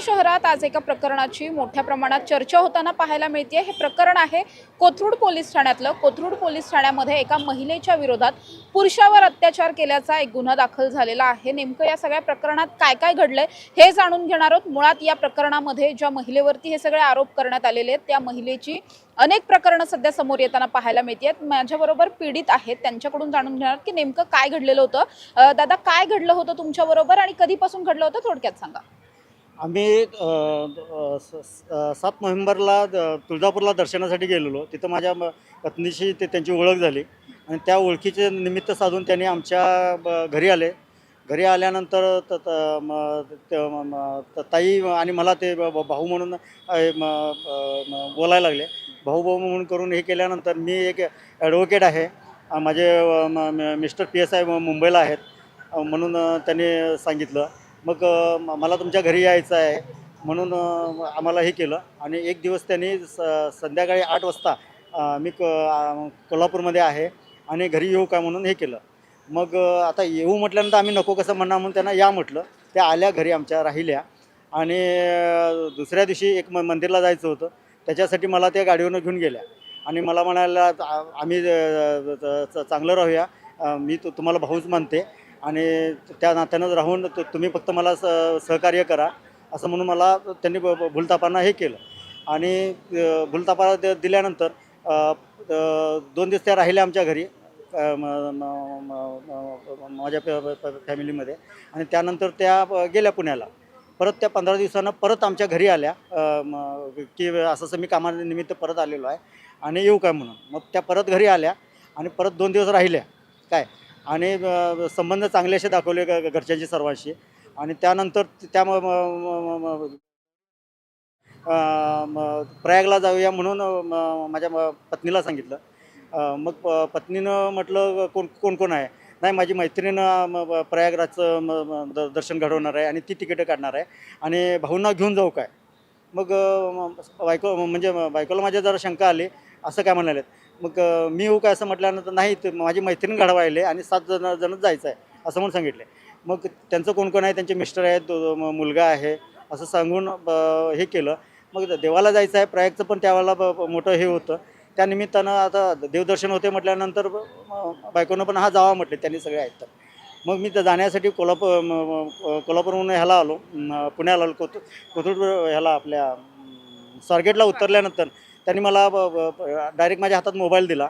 पुणे शहरात आज एका प्रकरणाची मोठ्या प्रमाणात चर्चा होताना पाहायला मिळते हे प्रकरण आहे कोथरूड पोलीस ठाण्यातलं. कोथरूड पोलीस ठाण्यामध्ये एका महिलेच्या विरोधात पुरुषावर अत्याचार केल्याचा एक गुन्हा दाखल झालेला आहे. नेमकं या सगळ्या प्रकरणात काय काय घडलंय हे जाणून घेणार आहोत. मुळात या प्रकरणामध्ये ज्या महिलेवरती हे सगळे आरोप करण्यात आलेले आहेत त्या महिलेची अनेक प्रकरणं सध्या समोर येताना पाहायला मिळतात माझ्याबरोबर पीडित आहेत. त्यांच्याकडून जाणून घेणार की नेमकं काय घडलेलं होतं. दादा काय घडलं होतं तुमच्याबरोबर आणि कधीपासून घडलं होतं? थोडक्यात सांगा. आम्ही स- सात नोव्हेंबरला द- तुळजापूरला दर्शनासाठी गेलेलो. तिथं माझ्या म- पत्नीशी ते त्यांची ओळख झाली. आणि त्या ओळखीचे निमित्त साधून त्यांनी आमच्या ब- घरी आले. घरी आल्यानंतर त- ताई आणि मला ते ब- भाऊ म्हणून बोलायला लागले. भाऊ भाऊ म्हणून करून हे केल्यानंतर मी एक ॲडव्होकेट आहे. माझे म- मिस्टर पी एस आय मुंबईला आहेत. म्हणून त्यांनी सांगितलं. मग मला तुमच्या घरी यायचं आहे. म्हणून आम्हाला हे केलं. आणि एक दिवस त्यांनी स संध्याकाळी आठ वाजता मी क कोल्हापूरमध्ये आहे आणि घरी येऊ का म्हणून हे केलं. मग आता येऊ म्हटल्यानंतर आम्ही नको कसं म्हणणार म्हणून त्यांना या म्हटलं. त्या आल्या घरी आमच्या राहिल्या. आणि दुसऱ्या दिवशी एक म मंदिरला जायचं होतं. त्याच्यासाठी मला त्या गाडीवरनं घेऊन गेल्या. आणि मला म्हणायला आम्ही च- चांगलं राहूया. मी तु तुम्हाला भाऊच मानते. आणि त्या नात्यानं राहून तुम्ही फक्त मला स सहकार्य करा असं म्हणून मला त्यांनी ब- भुलतापांना हे केलं. आणि भुलतापा द- दिल्यानंतर दोन दिवस त्या राहिल्या आमच्या घरी माझ्या फॅमिलीमध्ये. आणि त्यानंतर त्या गेल्या पुण्याला. परत त्या पंधरा दिवसानं परत आमच्या घरी आल्या की असं असं मी कामानिमित्त परत आलेलो आहे. आणि येऊ काय म्हणून? मग त्या परत घरी आल्या आणि परत दोन दिवस राहिल्या. काय? आणि संबंध चांगले असे दाखवले ग- घरच्यांशी सर्वांशी. आणि त्यानंतर त्या प्रयागला जाऊया म्हणून म- माझ्या म- पत्नीला सांगितलं. मग पत्नीनं म्हटलं कोण कोण कोण आहे? नाही माझी मैत्रिणीनं प्रयागराजचं म- द- दर्शन घडवणार आहे आणि ती तिकीटं काढणार आहे. आणि भाऊंना घेऊन जाऊ काय? मग बायको म्हणजे बायकोला माझ्या जरा शंका आली. असं काय म्हणाले मग मी येऊ काय असं म्हटल्यानंतर नाही तर माझी मैत्रीण घडवायले आणि सात जण जणच जायचं आहे असं म्हणून सांगितले. मग त्यांचं कोण कोण आहे? त्यांचे मिस्टर आहेत मुलगा आहे असं सांगून ब- हे केलं. मग देवाला जायचं आहे प्रयागचं पण त्यावेळेला ब- मोठं हे होतं. त्यानिमित्तानं आता देवदर्शन होते म्हटल्यानंतर बायकोनं पण हा जावा म्हटले त्यांनी सगळे आहेत तर मग मी तर जाण्यासाठी कोल्हापूर कोल्हापूरहून ह्याला आलो पुण्याला आलो कोथ कोथरूड ह्याला आपल्या स्वारगेटला उतरल्यानंतर त्यांनी मला डायरेक्ट माझ्या हातात मोबाईल दिला.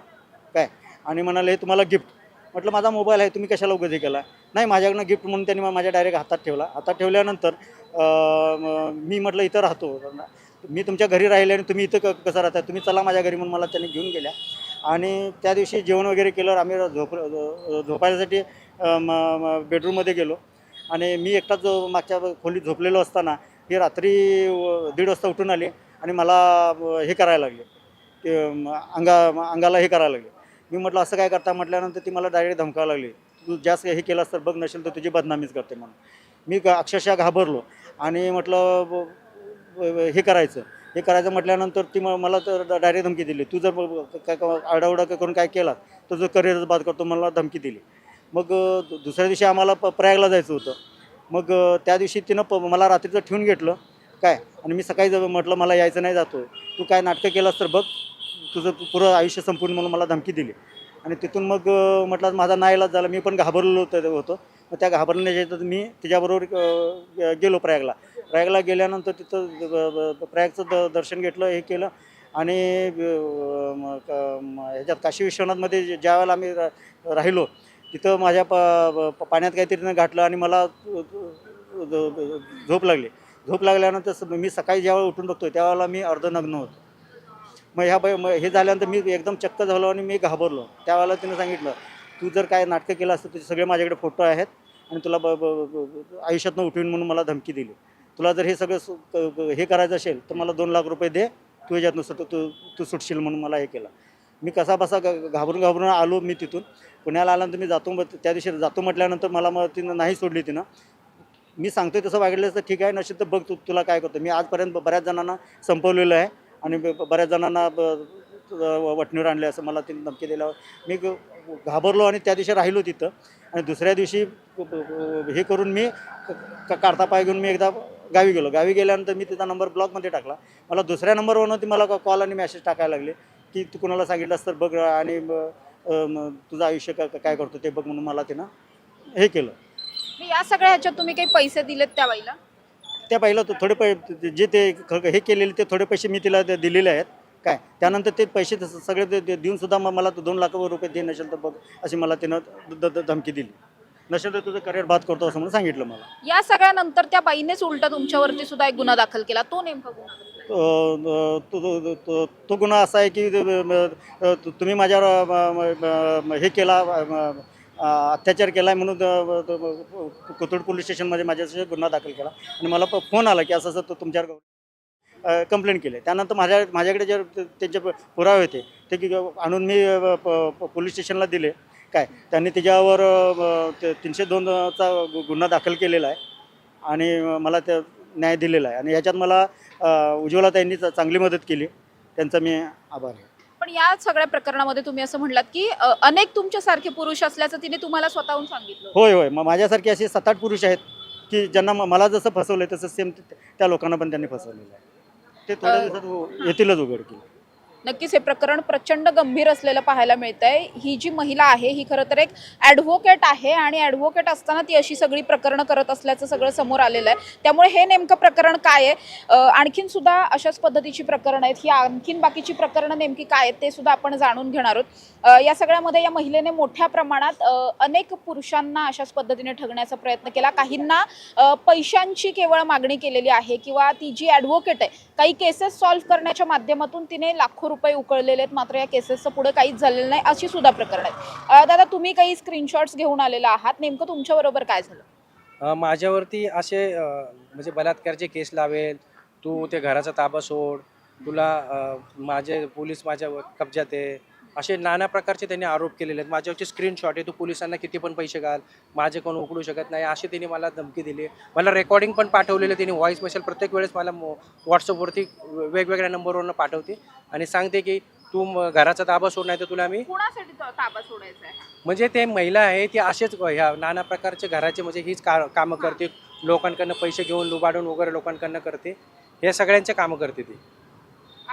काय? आणि म्हणाले हे तुम्हाला गिफ्ट म्हटलं माझा मोबाईल आहे तुम्ही कशाला उगं केला? नाही माझ्याकडनं गिफ्ट म्हणून त्यांनी माझ्या डायरेक्ट हातात ठेवला. हातात ठेवल्यानंतर मी म्हटलं इथं राहतो. मी तुमच्या घरी राहिले आणि तुम्ही इथं क कसं राहता? तुम्ही चला माझ्या घरी म्हणून मला त्यांनी घेऊन गेल्या. आणि त्या दिवशी जेवण वगैरे केल्यावर आम्ही झोप झोपायसाठी बेडरूममध्ये गेलो. आणि मी एकटाच मागच्या खोलीत झोपलेलो असताना ही रात्री दीड वाजता उठून आली. आणि मला हे करायला लागले. ते अंगा अंगाला हे करायला लागले. मी म्हटलं असं काय करता? म्हटल्यानंतर ती मला डायरेक्ट धमकावं लागली. तू जास्त हे केलंस तर बघ नसेल तर तुझी बदनामीच करते म्हणून. मी अक्षरशः घाबरलो आणि म्हटलं ब- हे करायचं. हे करायचं म्हटल्यानंतर ती मला तर डायरेक्ट धमकी दिली. तू जर ब- ब- काय करून काय केला तर जो करिअरच बाद करतो मला धमकी दिली. मग दुसऱ्या दिवशी आम्हाला प प्रयागला जायचं होतं. मग त्या दिवशी तिनं प मला रात्रीचं ठेवून घेतलं. काय? आणि मी सकाळी जर म्हटलं मला यायचं नाही जातो तू काय नाटकं केलंस तर बघ. तुझं पुरं आयुष्य संपूर्ण म्हणून मला धमकी दिली. आणि तिथून मग म्हटलं माझा नाईलाज झाला. मी पण घाबरलो होतं होतो. मग त्या घाबरण्याच्या ह्याच्यात मी तिच्याबरोबर गेलो प्रयागला. प्रयागला गेल्यानंतर तिथं प्रयागचं द दर्शन घेतलं हे केलं. आणि ह्याच्यात काशी विश्वनाथमध्ये ज्या वेळेला आम्ही रा- राहिलो तिथं माझ्या प प- पाण्यात काहीतरी गाठलं घातलं आणि मला झोप लागली. झोप लागल्यानंतर मी सकाळी ज्यावेळेला उठून बघतो त्यावेळेला मी अर्धनग्न होतो. मग ह्या बाई मग हे झाल्यानंतर मी एकदम चक्क झालो आणि मी घाबरलो. त्यावेळेला तिने सांगितलं तू जर काय नाटकं केलं असतं तुझे सगळे माझ्याकडे फोटो आहेत आणि तुला ब ब- आयुष्यातनं उठवीन म्हणून मला धमकी दिली. तुला जर हे सगळं सु- हे करायचं असेल तर मला दोन लाख रुपये दे. तू ह्याच्यातनं सुट तू तू सुटशील म्हणून मला हे केलं. मी कसा बसा घाबरून घाबरून आलो मी तिथून. पुण्याला आल्यानंतर मी जातो मग त्या दिवशी जातो म्हटल्यानंतर मला मग तिनं नाही सोडली तिनं. मी सांगतोय तसं वागलं तर ठीक आहे नसेल तर बघ तू तुला काय करतो मी आजपर्यंत बऱ्याच जणांना संपवलेलं आहे आणि बऱ्याच जणांना ब- आणले असं मला तिने धमकी दिल्यावर. मी घाबरलो आणि त्या दिवशी राहिलो तिथं. आणि दुसऱ्या दिवशी हे करून मी क- काढता पाय घेऊन मी एकदा गावी गेलो. गावी गेल्यानंतर मी तिचा नंबर ब्लॉकमध्ये टाकला. मला दुसऱ्या नंबरवरून ती मला कॉल आणि मेसेज टाकायला लागले की तू कुणाला सांगितलंस तर बघ आणि तुझं आयुष्य काय करतो ते बघ म्हणून मला तिनं हे केलं. मग या सगळ्या ह्याच्यात तुम्ही काही पैसे दिलेत त्या बाईला? त्या तो थोडे पै जे ते ख- हे केलेले ते थोडे पैसे मी तिला दे- दिलेले आहेत. काय? त्यानंतर ते पैसे तसं सगळे ते देऊन सुद्धा मला तो दोन लाख रुपये दे नसेल तर बघ अशी मला तिनं द- द- धमकी दिली. नसेल तर तुझं करिअर बाद करतो असं म्हणून सांगितलं मला. या सगळ्यानंतर त्या बाईनेच उलटा तुमच्यावरती सुद्धा एक गुन्हा दाखल केला. तो नेमका गुन्हा? तो तो- तो- तो गुन्हा असा आहे की तुम्ही माझ्यावर अ, हे केला अ, म- अ, अत्याचार केला आहे म्हणून कोथरूड पोलीस स्टेशनमध्ये माझ्याशी गुन्हा दाखल केला. आणि मला प- फोन आला की असं असं तो तुमच्यावर कंप्लेंट केली. त्यानंतर माझ्या माझ्याकडे जे त्यांचे पुरावे होते ते की आणून मी प- प- पोलीस स्टेशनला दिले. काय? त्यांनी त्याच्यावर ते तीनशे दोनचा गुन्हा दाखल केलेला आहे. आणि मला ते न्याय दिलेला आहे. आणि ह्याच्यात मला उज्ज्वला त्यांनी चांगली मदत केली. त्यांचा मी आभार आहे. पण या सगळ्या प्रकरणामध्ये तुम्ही असं म्हणलात की अ, अनेक तुमच्यासारखे पुरुष असल्याचं तिने तुम्हाला स्वतःहून सांगितलं होय होय. मग माझ्यासारखे असे सात आठ पुरुष आहेत की ज्यांना म- मला जसं फसवलं आहे तसं सेम त्या लोकांना पण त्यांनी फसवलेलं आहे. ते थोड्या अ, दिवसात हो- येतीलच उघडकील. नक्कीच हे प्रकरण प्रचंड गंभीर असलेलं पाहायला मिळत आहे ही जी महिला आहे ही खरं तर एक ॲडव्होकेट आहे आणि ॲडव्होकेट असताना ती अशी सगळी प्रकरणं करत असल्याचं सगळं समोर आलेलं आहे. त्यामुळे हे नेमकं प्रकरण काय आहे? आणखीन सुद्धा अशाच पद्धतीची प्रकरणं आहेत. ही आणखीन बाकीची प्रकरणं नेमकी काय आहेत ते सुद्धा आपण जाणून घेणार आहोत. या सगळ्यामध्ये या महिलेने मोठ्या प्रमाणात अनेक पुरुषांना अशाच पद्धतीने ठगण्याचा प्रयत्न केला. काहींना पैशांची केवळ मागणी केलेली आहे किंवा ती जी ॲडव्होकेट आहे काही केसेस सॉल्व्ह करण्याच्या माध्यमातून तिने लाखो रुपये उकळलेले आहेत. मात्र या केसेसचं पुढे काहीच झालेलं नाही अशी सुद्धा प्रकरण आहेत. दादा तुम्ही काही स्क्रीनशॉट्स घेऊन आलेला आहात. नेमकं तुमच्याबरोबर काय झालं? माझ्यावरती असे म्हणजे बलात्कारचे केस लावेल तू ते घराचा ताबा सोड तुला माझे पोलीस माझ्या कब्जात आहे असे नाना प्रकारचे त्यांनी आरोप केलेले आहेत. माझ्यावरची स्क्रीनशॉट आहे. तू पोलिसांना किती पण पैसे घाल. माझे कोण उकडू शकत नाही. असे त्यांनी मला धमकी दिली. मला रेकॉर्डिंग पण पाठवलेलं त्यांनी. व्हॉईस मेसेज प्रत्येक वेळेस मला व्हॉट्सअपवरती वेगवेगळ्या नंबरवरून पाठवते. आणि सांगते की तू म- घराचा ताबा सोड नाही तर तुला तो ताबा सोडायचा म्हणजे ते महिला आहे ती असेच ह्या नाना प्रकारचे घराचे म्हणजे हीच का कामं करते. लोकांकडनं पैसे घेऊन लुबाडून वगैरे लोकांकडनं करते. हे सगळ्यांचे कामं करते ती.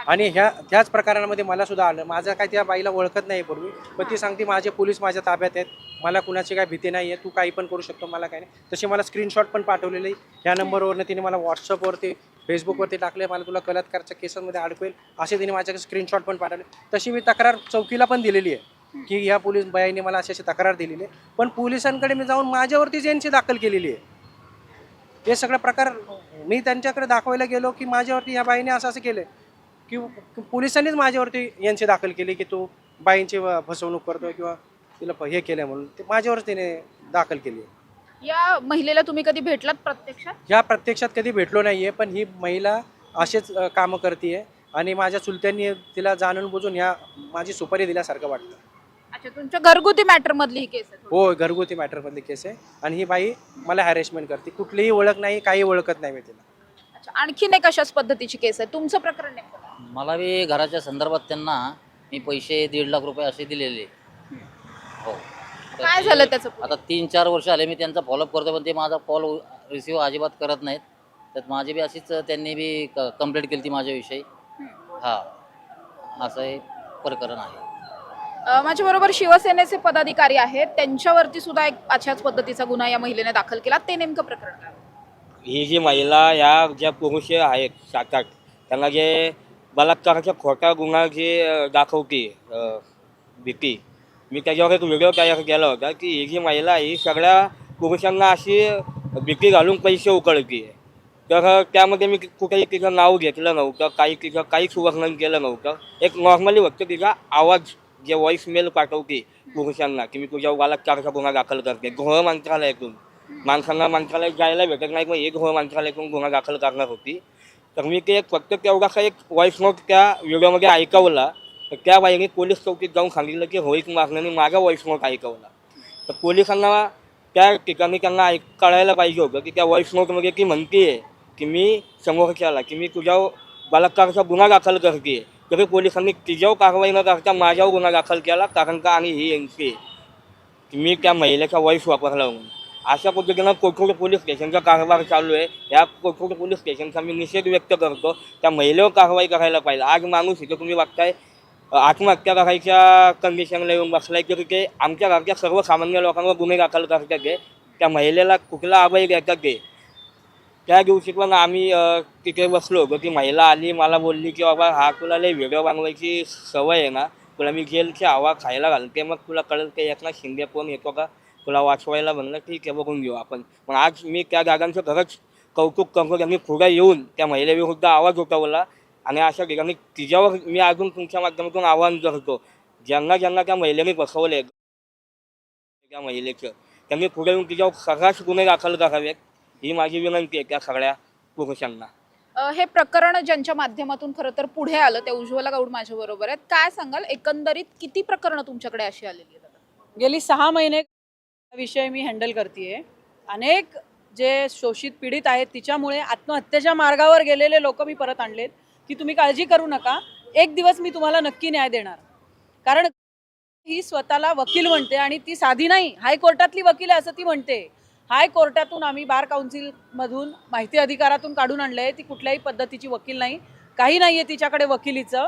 आणि ह्या ह्याच प्रकारांमध्ये मला सुद्धा आलं. माझं काय त्या बाईला ओळखत नाही पूर्वी पण ती सांगते माझे पोलीस माझ्या ताब्यात आहेत. मला कुणाची काय भीती नाही आहे तू काही पण करू शकतो मला काय नाही. तशी मला स्क्रीनशॉट पण पाठवलेली. ह्या नंबरवरनं तिने मला व्हॉट्सअपवरती फेसबुकवरती टाकले. मला तुला कलात्कारच्या केसांमध्ये अडकवेल. असे तिने माझ्याकडे स्क्रीनशॉट पण पाठवले. तशी मी तक्रार चौकीला पण दिलेली आहे की ह्या पोलीस बाईने मला अशी अशी तक्रार दिलेली आहे. पण पोलिसांकडे मी जाऊन माझ्यावरतीच यांची दाखल केलेली आहे. हे सगळं प्रकार मी त्यांच्याकडे दाखवायला गेलो की माझ्यावरती ह्या बाईने असं असं केलं की पोलिसांनीच माझ्यावरती यांची दाखल केली की तू बाईंची फसवणूक करतोय किंवा तिला हे केलं म्हणून. ते माझ्यावरच तिने दाखल केली. या महिलेला तुम्ही कधी भेटलात प्रत्यक्षात? ह्या प्रत्यक्षात कधी भेटलो नाही आहे पण ही महिला असेच कामं करते आणि माझ्या चुलत्यांनी तिला जाणून बुजून ह्या माझी सुपारी दिल्यासारखं वाटतं. अच्छा तुमच्या घरगुती मॅटर मधली ही केस आहे. हो घरगुती मॅटरमधली केस आहे आणि ही बाई मला हॅरेसमेंट करते. कुठलीही ओळख नाही काही ओळखत नाही मी तिला. अच्छा आणखीन एक अशाच पद्धतीची केस आहे. तुमचं प्रकरण काय? मला बी घराच्या संदर्भात त्यांना मी पैसे दीड लाख रुपये असे दिलेले. हो. तर काय ते- झालं त्याचं पुढे? आता तीन चार वर्ष आले मी त्यांचा फॉलोअप करतो पण ते माझा कॉल रिसिव्ह अजिबात करत नाहीत. त्यात माझी बी अशीच त्यांनी बी कंप्लेंट केली ती माझ्याविषयी. हा. असं हे प्रकरण आहे. अ, माझ्याबरोबर शिवसेनेचे पदाधिकारी आहेत. त्यांच्यावरती सुद्धा एक अशाच पद्धतीचा गुन्हा या महिलेने दाखल केला. ते नेमकं प्रकरण काय? ही जी महिला या ज्या पुरुष आहेत सात आठ त्यांना जे बलात्काराचा खोटा गुन्हा जे दाखवते भीती. मी त्याच्यावर एक व्हिडिओ तयार केला होता की ही जी महिला ही सगळ्या पुरुषांना अशी भीती घालून पैसे उकळते तर त्यामध्ये मी कुठेही तिचं नाव घेतलं नव्हतं काही तिचं काहीच वर्णन केलं नव्हतं. एक नॉर्मली फक्त तिचा आवाज जे व्हॉइस मेल पाठवते पुरुषांना की मी तुझ्या बलात्काराचा गुन्हा दाखल करते गृह मंत्रालयातून. माणसांना मंत्रालयात जायला भेटत नाही मग एक गृह मंत्रालयातून गुन्हा दाखल करणार होती. तर मी ते एक फक्त तेवढासा एक व्हॉइस नोट त्या व्हिडिओमध्ये ऐकवला. तर त्या बाईने पोलीस चौकीत जाऊन सांगितलं की होईक मागण्याने माझा व्हॉइस नोट ऐकवला. तर पोलिसांना त्या ठिकाणी त्यांना ऐक कळायला पाहिजे होतं की त्या व्हॉइस नोटमध्ये ती म्हणते की मी समोरच्याला की मी तुझ्यावर बलात्काराचा गुन्हा दाखल करते. तरी पोलिसांनी तिच्यावर कारवाई न करता माझ्यावर गुन्हा दाखल केला कारण का आणि ही यांची की मी त्या महिलेचा व्हॉइस वापरला म्हणून. अशा पद्धतीनं कोथरूड पोलीस स्टेशनचा कारभार चालू आहे. या कोथरूड पोलीस स्टेशनचा मी निषेध व्यक्त करतो. त्या महिलेवर कारवाई करायला पाहिजे. आज माणूस इथं तुम्ही बघताय आत्महत्या करायच्या कंडिशनला येऊन बसलाय की ते आमच्या घरच्या सर्वसामान्य लोकांवर गुन्हे दाखल करतात ते. त्या महिलेला कुठला अभय देतात ते? त्या दिवशी पण आम्ही तिथे बसलो. होतो ती महिला आली मला बोलली की बाबा हा तुला लई व्हिडिओ बनवायची सवय आहे ना. तुला मी जेलची हवा खायला घालते. मग तुला कळेल की एकनाथ शिंदे कोण येतो का? तुला वाचवायला म्हणलं ठीक आहे बघून घेऊ आपण. पण आज मी त्या दादांचं खरंच कौतुक करतो त्यांनी पुढे येऊन त्या महिलेविरुद्ध आवाज उठवला. आणि अशा ठिकाणी तिच्यावर मी अजून तुमच्या माध्यमातून आवाहन करतो ज्यांना ज्यांना त्या महिलेने बसवले त्या महिलेचं त्यांनी पुढे येऊन तिच्यावर सर्रास गुन्हे दाखल करावेत ही माझी विनंती आहे त्या सगळ्या पुरुषांना. हे प्रकरण ज्यांच्या माध्यमातून खरं तर पुढे आलं ते उज्ज्वला गौड माझ्या बरोबर आहेत. काय सांगाल? एकंदरीत किती प्रकरणं तुमच्याकडे अशी आलेली आहेत? गेली सहा महिने विषय मी हँडल करते अनेक जे शोषित पीडित आहेत तिच्यामुळे आत्महत्येच्या मार्गावर गेलेले लोक मी परत आणलेत. की तुम्ही काळजी करू नका. एक दिवस मी तुम्हाला नक्की न्याय देणार. कारण ही स्वतःला वकील म्हणते आणि ती साधी नाही. हायकोर्टातली वकील आहे असं ती म्हणते. हायकोर्टातून आम्ही बार काउन्सिलमधून माहिती अधिकारातून काढून आणलं आहे ती कुठल्याही पद्धतीची वकील नाही. काही नाही आहे तिच्याकडे वकिलीचं.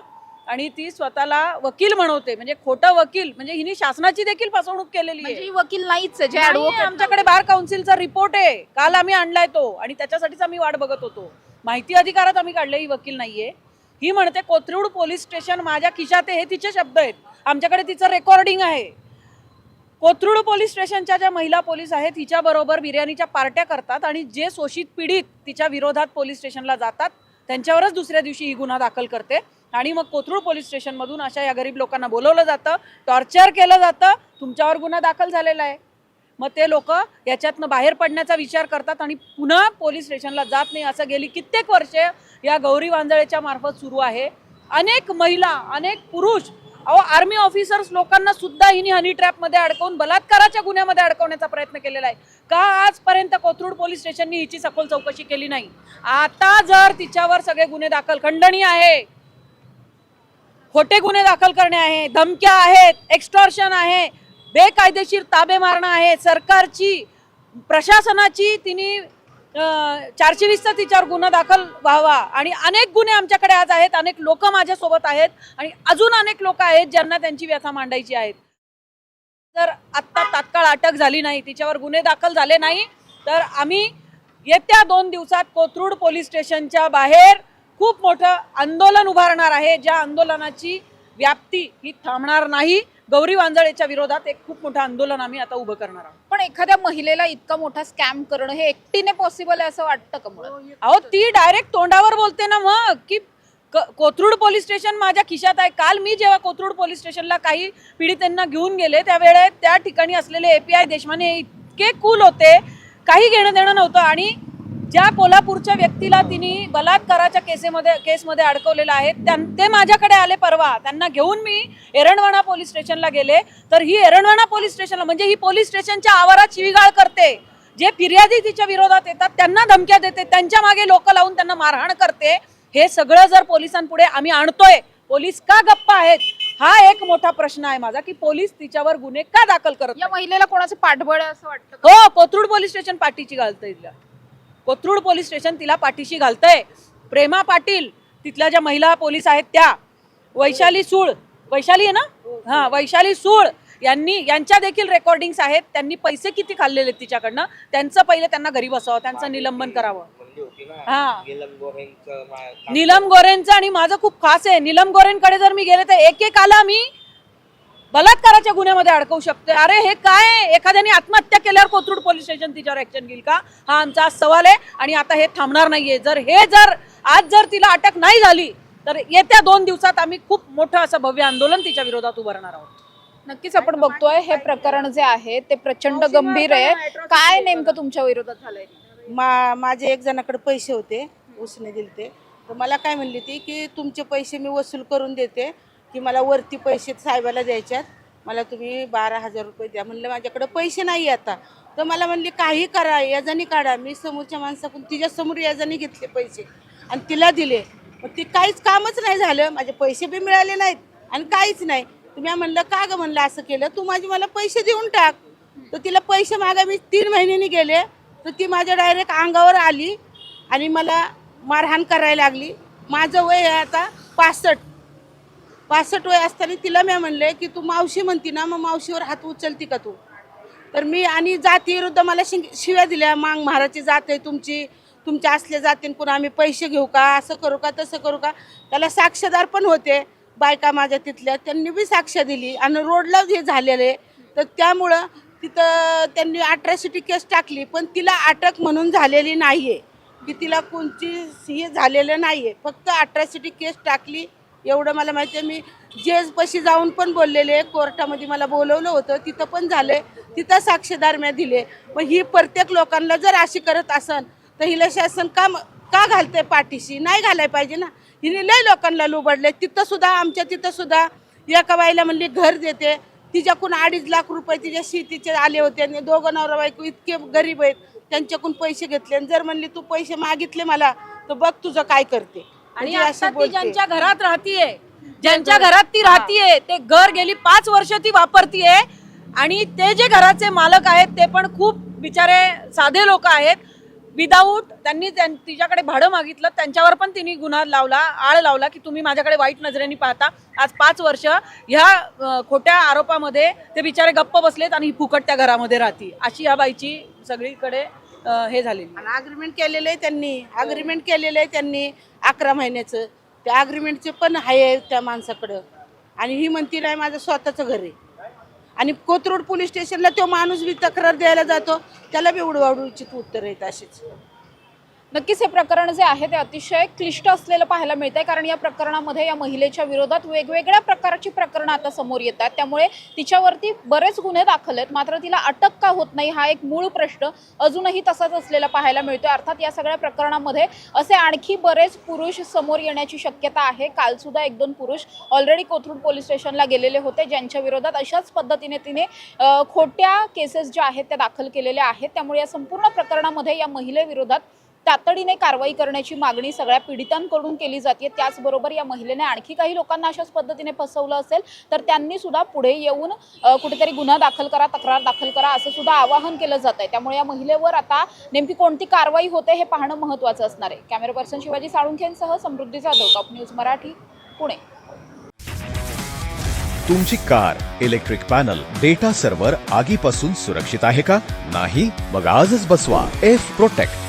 आणि ती स्वतःला वकील म्हणवते म्हणजे खोटं वकील म्हणजे हिने शासनाची देखील फसवणूक केलेली म्हणजे आहे ही वकील नाहीच आहे जे नाहीये, ऍडव्होकेट आमच्याकडे बार काउन्सिलचा रिपोर्ट आहे. काल आम्ही आणलाय तो आणि त्याच्यासाठीच आम्ही वाट बघत होतो. माहिती अधिकारात आम्ही काढले ही वकील नाहीये. ही म्हणते कोथरूड पोलीस स्टेशन माझ्या खिशात आहे हे तिचे शब्द आहेत. आमच्याकडे तिचं रेकॉर्डिंग आहे. कोथरूड पोलीस स्टेशनच्या ज्या महिला पोलीस आहेत हिच्याबरोबर बिर्याणीच्या पार्ट्या करतात आणि जे शोषित पीडित तिच्या विरोधात पोलीस स्टेशनला जातात त्यांच्यावरच दुसऱ्या दिवशी ही गुन्हा दाखल करते. आणि मग कोथरूड पोलीस स्टेशनमधून अशा या गरीब लोकांना बोलवलं जातं टॉर्चर केलं जातं तुमच्यावर गुन्हा दाखल झालेला आहे. मग ते लोक याच्यातनं बाहेर पडण्याचा विचार करतात आणि पुन्हा पोलीस स्टेशनला जात नाही. असं गेली कित्येक वर्षे या गौरी वांजळेच्या मार्फत सुरू आहे. अनेक महिला अनेक पुरुष अहो आर्मी ऑफिसर्स लोकांना सुद्धा हिने हनी ट्रॅपमध्ये अडकवून बलात्काराच्या गुन्ह्यामध्ये अडकवण्याचा प्रयत्न केलेला आहे. का आजपर्यंत कोथरूड पोलीस स्टेशननी हिची सखोल चौकशी केली नाही? आता जर तिच्यावर सगळे गुन्हे दाखल खंडणी आहे. खोटे गुन्हे दाखल करणे आहे धमक्या आहेत एक्स्टॉर्शन आहे बेकायदेशीर ताबे मारणं आहे सरकारची प्रशासनाची तिने चारशे वीसचा तिच्यावर गुन्हा दाखल व्हावा. आणि अनेक गुन्हे आमच्याकडे आज आहेत अनेक लोक माझ्यासोबत आहेत आणि अजून अनेक लोक आहेत ज्यांना त्यांची व्यथा मांडायची आहेत. जर आत्ता तात्काळ अटक झाली नाही तिच्यावर गुन्हे दाखल झाले नाही तर आम्ही येत्या दोन दिवसात कोथरूड पोलीस स्टेशनच्या बाहेर खूप मोठं आंदोलन उभारणार आहे. ज्या आंदोलनाची व्याप्ती ही थांबणार नाही. गौरी वांजळेच्या विरोधात एक खूप मोठं आंदोलन आम्ही आता उभं करणार आहोत. पण एखाद्या महिलेला इतका मोठा स्कॅम करणं हे एकटीने पॉसिबल आहे असं वाटतं का मुळात? अहो ती डायरेक्ट तोंडावर बोलते ना मग की क- कोथरूड पोलीस स्टेशन माझ्या खिशात आहे. काल मी जेव्हा कोथरूड पोलीस स्टेशनला काही पीडितांना घेऊन गेले त्यावेळेस त्या ठिकाणी असलेले एपीआय देशमाने इतके कूल होते. काही घेणं देणं नव्हतं आणि ज्या कोल्हापूरच्या व्यक्तीला तिने बलात्काराच्या केसेमध्ये केसमध्ये अडकवलेलं आहे त्यां ते माझ्याकडे आले परवा. त्यांना घेऊन मी एरंडवाणा पोलीस स्टेशनला गेले. तर ही एरंडवाणा पोलीस स्टेशनला म्हणजे ही पोलीस स्टेशनच्या आवारात शिवीगाळ करते. जे फिर्यादी तिच्या विरोधात येतात त्यांना धमक्या देते. त्यांच्या मागे लोक लावून त्यांना मारहाण करते. हे सगळं जर पोलिसांपुढे आम्ही आणतोय पोलीस का गप्प आहेत? हा एक मोठा प्रश्न आहे माझा की पोलीस तिच्यावर गुन्हे का दाखल करत या? महिलेला कोणाचं पाठबळ असं वाटतं? हो कोथरूड पोलीस स्टेशन पाठीशी घालतंय तिला. कोथरूड पोलीस स्टेशन तिला पाठीशी घालतंय. प्रेमा पाटील तिथल्या ज्या महिला पोलीस आहेत त्या वैशाली सूळ. वैशाली आहे ना? हा वैशाली सूळ. यांनी यांच्या देखील रेकॉर्डिंग्स आहेत. त्यांनी पैसे किती खाल्लेले आहेत तिच्याकडनं? त्यांचं पहिले त्यांना घरी बसावं त्यांचं निलंबन करावं. हा. नीलम गोरेंचं मा- नीलम गोरेंचं आणि माझं खूप खास आहे. नीलम गोरेंकडे जर मी गेले तर एक एक आला मी. बलात्काराच्या गुन्ह्यामध्ये अडकवू शकते अरे हे काय? एखाद्याने आत्महत्या केल्यावर कोथरूड पोलीस स्टेशन तिच्यावर ऍक्शन घेईल का? हा आमचा आज सवाल आहे आणि आता हे थांबणार नाहीये. जर हे जर आज जर तिला अटक नाही झाली तर येत्या दोन दिवसात आम्ही खूप मोठं असं भव्य आंदोलन तिच्या विरोधात उभारणार आहोत. नक्कीच आपण बघतोय हे प्रकरण जे आहे ते प्रचंड गंभीर आहे. काय नेमकं तुमच्या विरोधात झालंय? मा माझे एक जणाकडे पैसे होते उसने दिलते. तर मला काय म्हणली ती की तुमचे पैसे मी वसूल करून देते की मला वरती पैसे साहेबाला द्यायच्यात. मला तुम्ही बारा हजार रुपये द्या. म्हणलं माझ्याकडे पैसे नाही आता. तर मला म्हणली काही करा याजानी काढा. मी समोरच्या माणसाकडून तिच्यासमोर याजाने घेतले पैसे आणि तिला दिले. मग ती काहीच कामच नाही झालं. माझे पैसे बी मिळाले नाहीत आणि काहीच नाही. तुम्ही म्हणलं का गं म्हणलं असं केलं? तू माझे मला पैसे देऊन टाक. तर तिला पैसे मागा मी तीन महिन्यांनी गेले. तर ती माझ्या डायरेक्ट अंगावर आली आणि मला मारहाण करायला लागली. माझं वय आहे आता पासष्ट. पासष्ट वय असताना तिला मी म्हणले की तू मावशी म्हणती ना मग मावशीवर हात उचलती का तू? तर मी आणि जातीविरुद्ध मला शिंग शिव्या दिल्या मांग महाराजची जात आहे तुमची तुमच्या असल्या जातीन पुन्हा आम्ही पैसे घेऊ का असं करू का तसं करू का? त्याला साक्षीदार पण होते बायका माझ्या तिथल्या त्यांनी बी साक्ष दिली आणि रोडला हे झालेले तर त्यामुळं तिथं त्यांनी अट्रॅसिटी केस टाकली पण तिला अटक म्हणून झालेली नाही आहे की तिला कोणची हे झालेलं नाही आहे फक्त अट्रॅसिटी केस टाकली एवढं मला माहिती आहे. मी जेजपाशी जाऊन पण बोललेले कोर्टामध्ये मला बोलवलं होतं. तिथं पण झालं. तिथं साक्षीदार म्या दिले. मग ही प्रत्येक लोकांना जर अशी करत असन तर हिला शासन का का घालते पाठीशी? नाही घालाय पाहिजे ना. हिने लय लोकांना लुबडले. तिथं सुद्धा आमच्या तिथं सुद्धा एका बाईला म्हणली घर देते. तिच्याकडून अडीच लाख रुपये तिच्या शेतीचे आले होते. आणि दोघं नवरा बायको इतके गरीब आहेत. त्यांच्याकडून पैसे घेतले. आणि जर म्हणली तू पैसे मागितले मला तर बघ तुझं काय करते. आणि म्हणजे आता ती. ज्यांच्या घरात राहतीये ज्यांच्या घरात ती राहतीये ते घर गेली पाच वर्ष ती वापरतीये आणि ते जे घराचे मालक आहेत ते पण खूप बिचारे साधे लोक आहेत. विदाऊट त्यांनी त्यां- तिच्याकडे भाडं मागितलं त्यांच्यावर पण तिने गुन्हा लावला आळ लावला की तुम्ही माझ्याकडे वाईट नजरेने पाहता. आज पाच वर्ष ह्या अं, खोट्या आरोपामध्ये ते बिचारे गप्प बसलेत आणि ही फुकट त्या घरामध्ये राहती अशी या बाईची सगळीकडे हे झाले आणि अग्रीमेंट केलेलं आहे त्यांनी. अग्रीमेंट केलेलं आहे त्यांनी अकरा महिन्याचं. त्या अग्रीमेंटचे पण आहे त्या माणसाकडं. आणि ही म्हणती नाही माझं स्वतःचं घर आहे. आणि कोथरूड पोलीस स्टेशनला तो माणूस बी तक्रार द्यायला जातो. त्याला बी उडवाडूची उत्तर आहेत अशीच. नक्कीच हे प्रकरण जे आहे ते अतिशय क्लिष्ट असलेलं पाहायला मिळतंय कारण या प्रकरणामध्ये या महिलेच्या विरोधात वेगवेगळ्या प्रकारची प्रकरणं आता समोर येत आहेत त्यामुळे तिच्यावरती बरेच गुन्हे दाखल आहेत. मात्र तिला अटक का होत नाही हा एक मूळ प्रश्न अजूनही तसाच असलेला पाहायला मिळतोय. अर्थात या सगळ्या प्रकरणामध्ये असे आणखी बरेच पुरुष समोर येण्याची शक्यता आहे. कालसुद्धा एक दोन पुरुष ऑलरेडी कोथरूड पोलीस स्टेशनला गेलेले होते ज्यांच्या विरोधात अशाच पद्धतीने तिने खोट्या केसेस ज्या आहेत त्या दाखल केलेल्या आहेत. त्यामुळे या संपूर्ण प्रकरणामध्ये या महिलेविरोधात तातडीने कारवाई करण्याची मागणी सगळ्या पीडितांकडून केली जाते. त्याचबरोबर या महिलेने आणखी काही लोकांना अशाच पद्धतीने फसवलं असेल तर त्यांनी सुद्धा पुढे येऊन कुठेतरी गुन्हा दाखल करा तक्रार दाखल करा असं सुद्धा आवाहन केलं जात आहे त्यामुळे या महिलेवर आता नेमकी कोणती कारवाई होते हे पाहणं महत्त्वाचं असणार आहे. कॅमेरा पर्सन शिवाजी साळुंखेंसह समृद्धी जाधव टॉप न्यूज मराठी पुणे. तुमची car electric panel data server आगीपासून सुरक्षित आहे का? नाही? मग आजच बसवा. F protect.